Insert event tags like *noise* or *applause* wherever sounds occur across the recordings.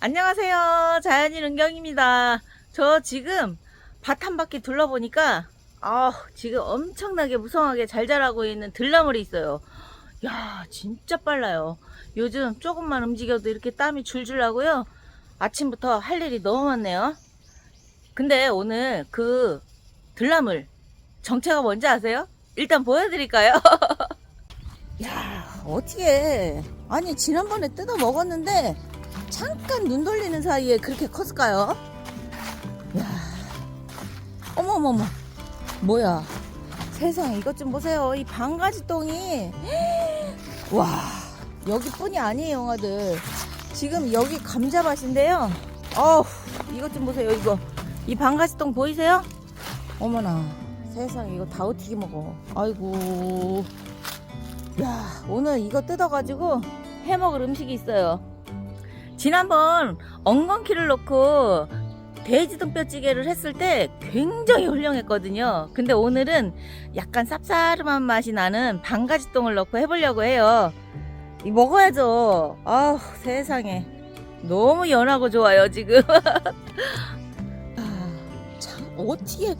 안녕하세요. 자연인 은경입니다. 저 지금 밭 한 바퀴 둘러보니까 아, 지금 엄청나게 무성하게 잘 자라고 있는 들나물이 있어요. 야, 진짜 빨라요. 요즘 조금만 움직여도 이렇게 땀이 줄줄 나고요. 아침부터 할 일이 너무 많네요. 근데 오늘 그 들나물 정체가 뭔지 아세요? 일단 보여드릴까요? *laughs* 야, 어떻게 아니 지난번에 뜯어 먹었는데 잠깐 눈 돌리는 사이에 그렇게 컸을까요? 야, 어머머머, 뭐야? 세상에 이것 좀 보세요. 이 방가지 똥이 와 여기뿐이 아니에요, 영아들. 지금 여기 감자밭인데요. 어우, 이것 좀 보세요, 이거. 이 방가지 똥 보이세요? 어머나, 세상에 이거 다 어떻게 먹어? 아이고. 야, 오늘 이거 뜯어가지고 해 먹을 음식이 있어요. 지난번 엉겅퀴를 넣고 돼지 등뼈찌개를 했을 때 굉장히 훌륭했거든요. 근데 오늘은 약간 쌉싸름한 맛이 나는 방가지똥을 넣고 해보려고 해요. 이 먹어야죠. 아우 세상에 너무 연하고 좋아요 지금. *laughs* 아, 참 어떻게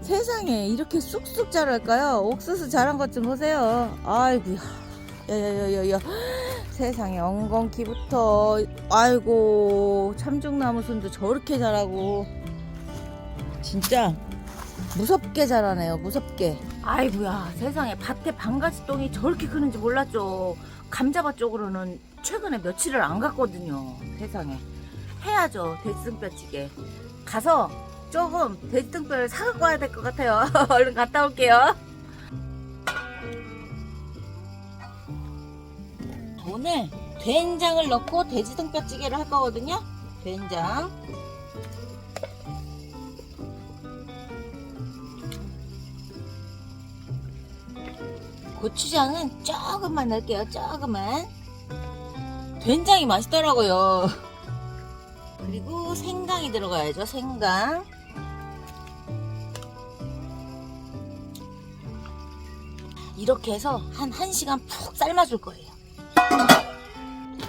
세상에 이렇게 쑥쑥 자랄까요? 옥수수 자란 것 좀 보세요. 아이고야. 야야야야야. *gasps* 세상에 엉겅퀴부터. 아이고 참중나무 순도 저렇게 자라고. 진짜 무섭게 자라네요 무섭게. 아이고야 세상에. 밭에 방가지똥이 저렇게 크는지 몰랐죠. 감자밭 쪽으로는 최근에 며칠을 안 갔거든요 세상에. 해야죠 돼지등뼈찌개. 가서 조금 돼지등뼈를 사갖고 와야 될 것 같아요. *laughs* 얼른 갔다 올게요 오늘 된장을 넣고 돼지 등뼈찌개를 할 거거든요. 된장. 고추장은 조금만 넣을게요. 조금만. 된장이 맛있더라고요. 그리고 생강이 들어가야죠. 생강. 이렇게 해서 한 1시간 푹 삶아줄 거예요.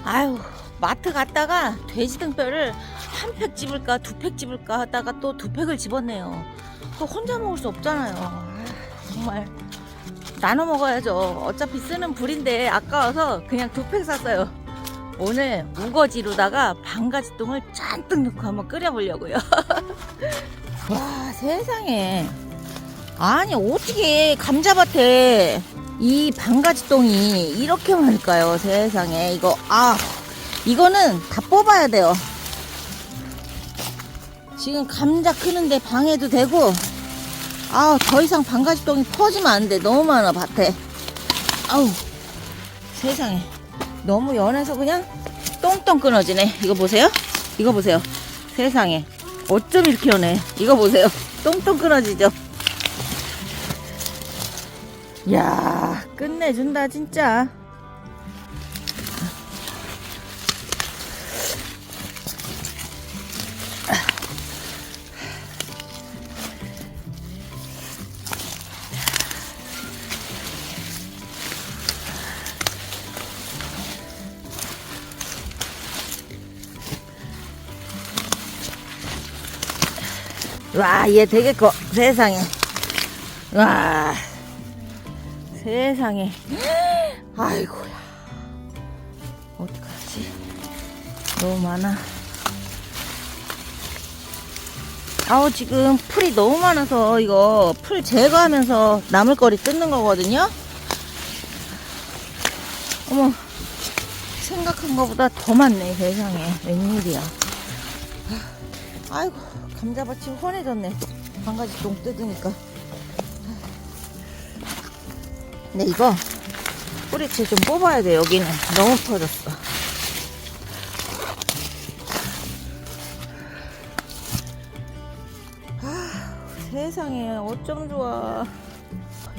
아유 마트 갔다가 돼지 등뼈를 한 팩 집을까 두 팩 집을까 하다가 또 두 팩을 집었네요. 또 혼자 먹을 수 없잖아요. 아, 정말 나눠 먹어야죠. 어차피 쓰는 불인데 아까워서 그냥 두 팩 샀어요. 오늘 우거지로다가 방가지똥을 잔뜩 넣고 한번 끓여보려고요. *laughs* 와 세상에 아니 어떻게 감자밭에 이 방가지똥이 이렇게 많을까요? 세상에 이거 아 이거는 다 뽑아야 돼요. 지금 감자 크는데 방해도 되고 아 더 이상 방가지똥이 퍼지면 안 돼. 너무 많아 밭에. 아우 세상에 너무 연해서 그냥 똥똥 끊어지네. 이거 보세요. 이거 보세요. 세상에 어쩜 이렇게 연해. 이거 보세요. 똥똥 끊어지죠. 야. 끝내준다 진짜. 와 얘 되게 커 세상에. 와 세상에. 아이고야. 어떡하지? 너무 많아. 아우 지금 풀이 너무 많아서 이거 풀 제거하면서 나물거리 뜯는 거거든요? 어머 생각한 것보다 더 많네 세상에. 웬일이야. 아이고 감자밭이 환해졌네. 반가지 똥 뜯으니까 근데 이거 뿌리채 좀 뽑아야 돼. 여기는 너무 퍼졌어. 아, 세상에 어쩜 좋아.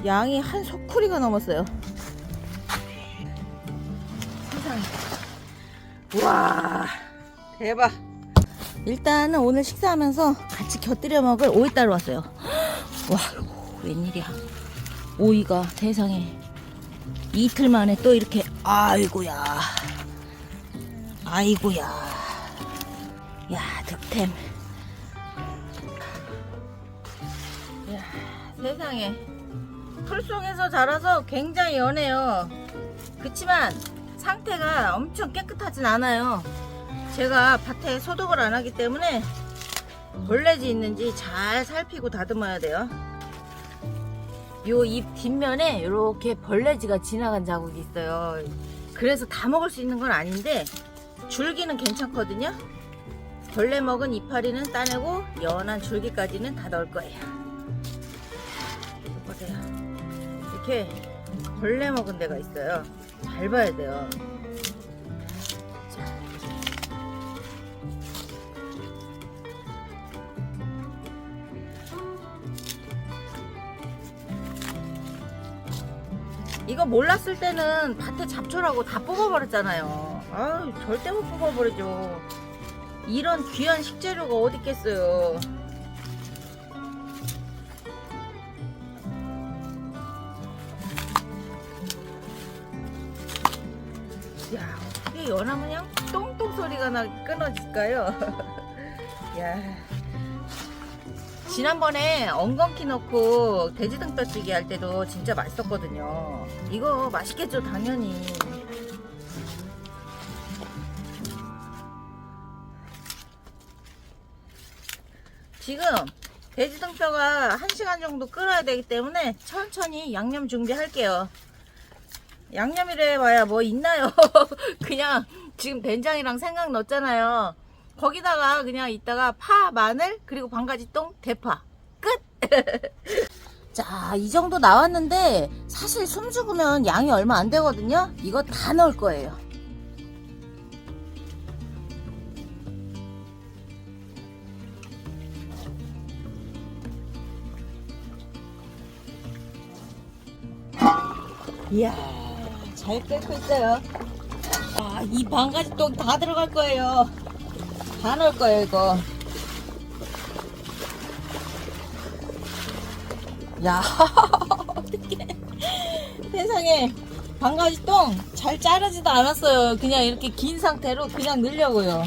양이 한 소쿠리가 넘었어요. 세상에. 우와 대박. 일단은 오늘 식사하면서 같이 곁들여 먹을 오이 따러 왔어요. 와 웬일이야 오이가 세상에 이틀 만에 또 이렇게 아이고야 아이고야 야, 득템. 야, 세상에. 풀 속에서 자라서 굉장히 연해요. 그치만 상태가 엄청 깨끗하진 않아요. 제가 밭에 소독을 안 하기 때문에 벌레지 있는지 잘 살피고 다듬어야 돼요. 요잎 뒷면에 이렇게 벌레지가 지나간 자국이 있어요. 그래서 다 먹을 수 있는 건 아닌데 줄기는 괜찮거든요. 벌레 먹은 이파리는 따내고 연한 줄기까지는 다 넣을 거예요. 보세요. 이렇게 벌레 먹은 데가 있어요. 잘 봐야 돼요. 이거 몰랐을 때는 밭에 잡초라고 다 뽑아버렸잖아요. 아유, 절대 못 뽑아버리죠. 이런 귀한 식재료가 어디 있겠어요. 야, 어떻게 연하면 그냥 똥똥 소리가 나 끊어질까요? *laughs* 야. 지난번에 엉겅키 넣고 돼지등뼈찌개 할 때도 진짜 맛있었거든요. 이거 맛있겠죠, 당연히. 지금 돼지등뼈가 1시간 정도 끓어야 되기 때문에 천천히 양념 준비할게요. 양념이래 봐야 뭐 있나요? *laughs* 그냥 지금 된장이랑 생강 넣었잖아요. 거기다가 그냥 이따가 파, 마늘, 그리고 반가지똥, 대파. 끝! *laughs* 자, 이 정도 나왔는데 사실 숨 죽으면 양이 얼마 안 되거든요. 이거 다 넣을 거예요. 이야, 잘 끓고 있어요. 아, 이 반가지 똥 다 들어갈 거예요. 다 넣을 거예요, 이거. 야, *laughs* 어떡해. 세상에. 반가지 똥 잘 자르지도 않았어요. 그냥 이렇게 긴 상태로 그냥 넣으려고요.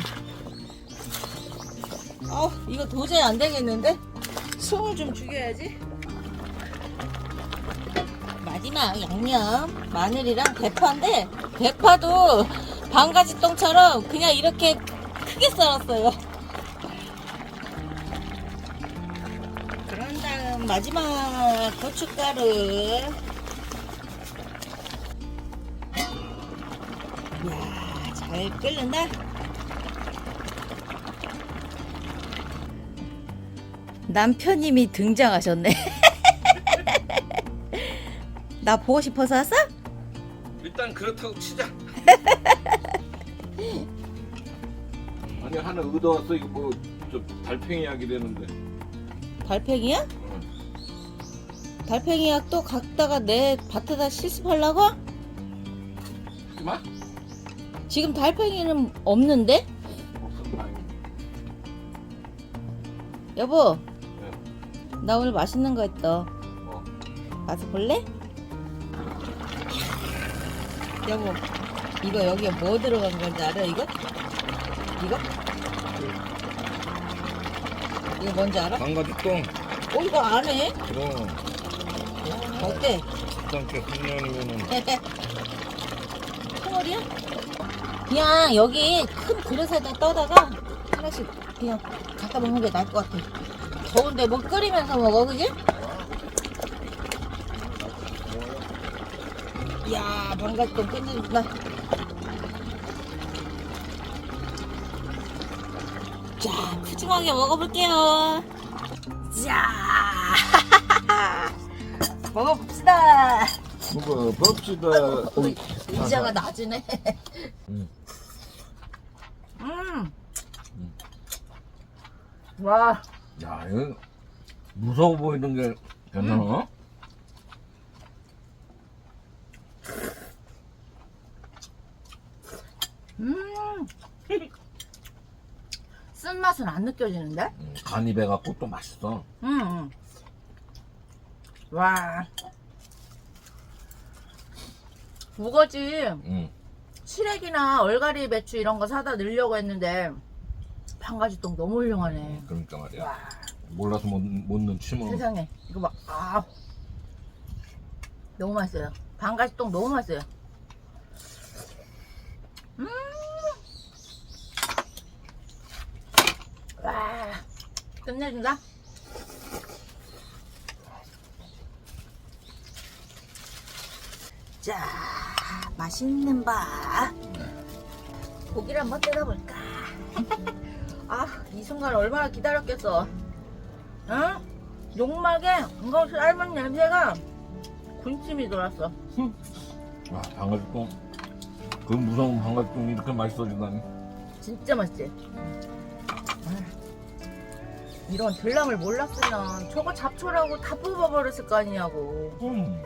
어, 이거 도저히 안 되겠는데? 숨을 좀 죽여야지. 마지막 양념 마늘이랑 대파인데 대파도 반가지 똥처럼 그냥 이렇게 크게 썰었어요. 그런 다음 마지막 고춧가루. 이야, 잘 끓는다. 남편님이 등장하셨네. *laughs* 나 보고 싶어서 왔어? 일단 그렇다고 치자. *laughs* 하나 얻어 왔어 이거 뭐저 달팽이 약이 되는데. 달팽이야? 달팽이 약도 갖다가 내 밭에다 실습하려고? 그만? 지금 달팽이는 없는데? 다행이네. 여보, 나 오늘 맛있는 거 했어. 뭐 가서 볼래? 여보, 이거 여기에 뭐 들어간 건지 알아? 이거? 이거? 이거 뭔지 알아? 강가지똥. 어, 이거 안 해? 그럼 어때? 일단께 훈련이면은 콩알이야? 그냥 여기 큰 그릇에다 떠다가 하나씩 그냥 갖다 먹는 게 나을 것 같아. 더운데 뭐 끓이면서 먹어, 그지? 이야, 반갑도 끝내준다. 자, 푸짐하게 먹어볼게요. 자, *laughs* 먹어봅시다. 뭐가 봅시다. 우리 의자가 낮으네. 음. 음. 와, 야 이거 무서워 보이는 게 괜찮아? 음. 맛은 안 느껴지는데? 음, 간이 배갖고 또 맛있어. 음. 음. 와. 우거지 응. 시래기나 얼갈이 배추 이런 거 사다 넣으려고 했는데 방가지똥 너무 훌륭하네. 그러니까 말이야. 와 몰라서 못, 못 넣은 침으로. 세상에 이거 봐. 아 너무 맛있어요. 방가지똥 너무 맛있어요. 음. 와 끝내준다. 자 맛있는 밥. 고기를 한번 뜯어볼까? *laughs* 아, 이 순간 얼마나 기다렸겠어. 응? 욕막에 이거 삶은 냄새가 군침이 돌았어. *laughs* 와, 방아지똥. 그 무서운 방아지똥이 이렇게 맛있어지다니. 진짜 맛있지? 아, 이런 들람을 몰랐으면 저거 잡초라고 다 뽑아버렸을 거 아니냐고. 음.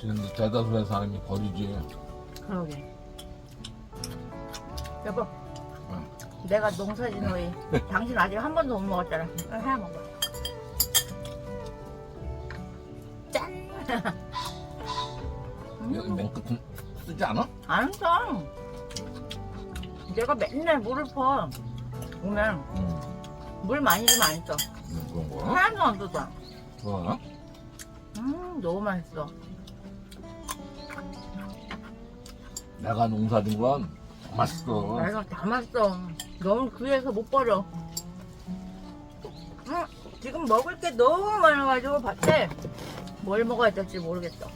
지금 대다수의 사람이 버리지. 그러게. 여보, 응. 내가 농사진 오이. 당신 아직 한 번도 못 먹었잖아. 어, 하나 먹어. 짠! 여기 음, 맨 끝은 쓰지 않아? 안 써. 내가 맨날 물을 퍼. 오면 응. 물 많이 주면 안 써. 음, 그런 거. 하나도 안 써서. 좋아. 음, 너무 맛있어. 내가 농사진 건 맛있어. 내가 다 맛있어. 너무 귀해서 못 버려. 음, 지금 먹을 게 너무 많아가지고 밭에 뭘 먹어야 될지 모르겠어.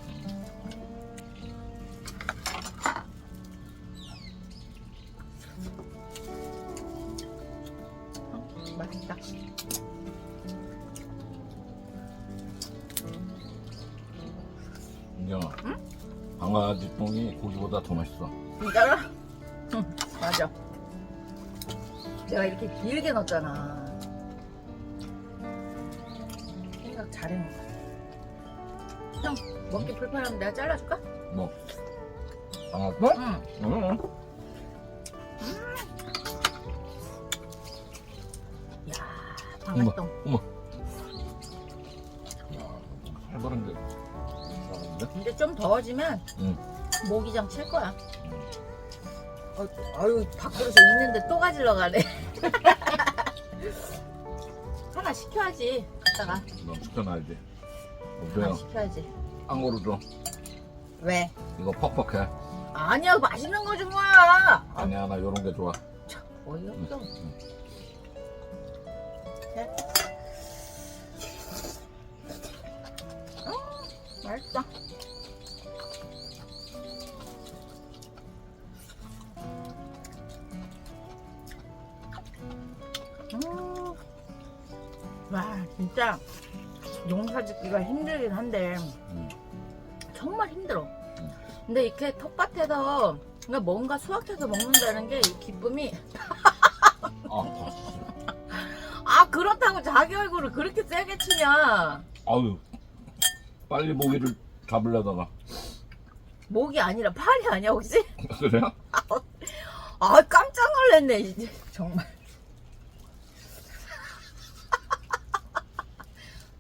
방아지 똥이 고기보다 더 맛있어. 진짜로? 응, 맞아. 내가 이렇게 길게 넣었잖아. 생각 잘해놓은 거야. 형, 먹기 불편하면 내가 잘라줄까? 뭐? 방아지똥? 응. 응. 야 방아똥. 어머. 야, 이제 좀 더워지면 응. 모기장 칠 거야. 어, 아유, 밖으로서 있는데 또 가지러 가네. *laughs* 하나 시켜야지. 갔다가. 너 시켜놔야지. 하나 어때요? 시켜야지. 앙고로 줘. 왜? 이거 퍽퍽해. 아니야, 맛있는 거준 거야. 아, 아니야, 나 요런 게 좋아. 참, 어이없어. 응. 음, 맛있다. 진짜 농사 짓기가 힘들긴 한데 응. 정말 힘들어. 응. 근데 이렇게 텃밭에서 그러니까 뭔가 수확해서 먹는다는 게 이 기쁨이 *laughs* 아, 아 그렇다고 자기 얼굴을 그렇게 세게 치냐 아유. 빨리 모기를 잡으려다가. 목이 아니라 팔이 아니야 혹시? 그래요? *laughs* 아 깜짝 놀랐네 이제 정말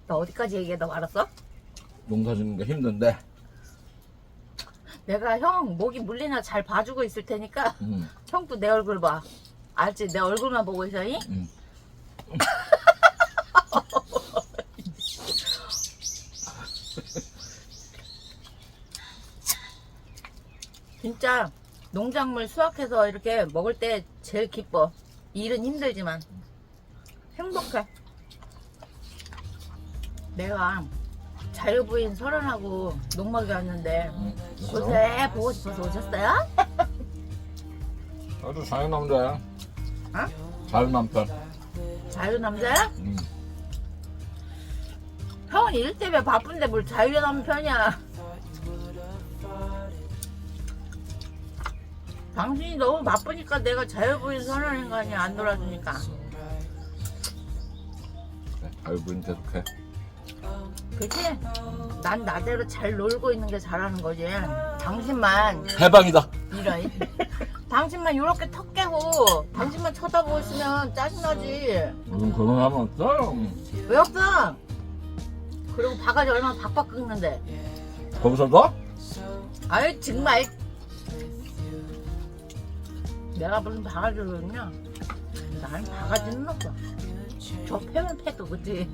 나 어디까지 얘기해도 알았어? 농사 짓는 게 힘든데. 내가 형 목이 물리나 잘 봐주고 있을 테니까 응. *laughs* 형도 내 얼굴 봐 알지? 내 얼굴만 보고 있어 이? 응. *laughs* 진짜 농작물 수확해서 이렇게 먹을 때 제일 기뻐 일은 힘들지만 행복해 내가 자유부인 설원하고 농막에 왔는데 응. 곳에 보고 싶어서 오셨어요? *laughs* 아주 자유 남자야. 어? 자유 남편. 자유 남자야? 응. 형은 일 때문에 바쁜데 뭘 자유 남편이야 당신이 너무 바쁘니까 내가 자유부인 선언인 거 아니야 안 놀아주니까 그래, 자유 부인 계속해. 그치? 난 나대로 잘 놀고 있는 게 잘하는 거지 당신만 해방이다. 이런 *laughs* 당신만 이렇게 턱 깨고 당신만 쳐다보고 있으면 짜증나지 무슨 그런 사람 없어? 왜 없어? 그리고 바가지 얼마나 박박 긁는데 거기서도? 아유 정말 내가 무슨 바가지를 그랬냐 나는 바가지는 없어 저 패면 패도 그지?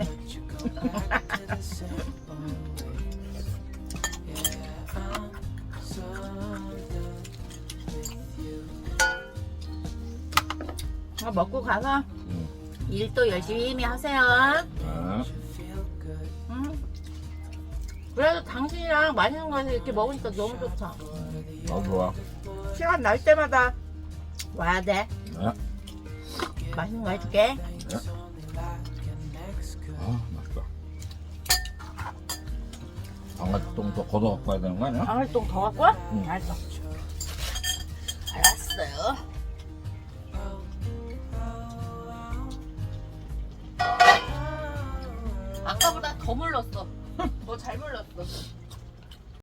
아, 먹고 가서 일도 열심히 하세요. 아, 응. 그래도 당신이랑 맛있는 거 이렇게 먹으니까 너무 좋다. 어 좋아. 시간 날 때마다 와야 돼. 아, 맛있는 거 해줄게. 아 방아똥 더 걷어 갖고 와야 되는 거 아니야? 방울똥 더 갖고 와? 응. 알았어 알았어요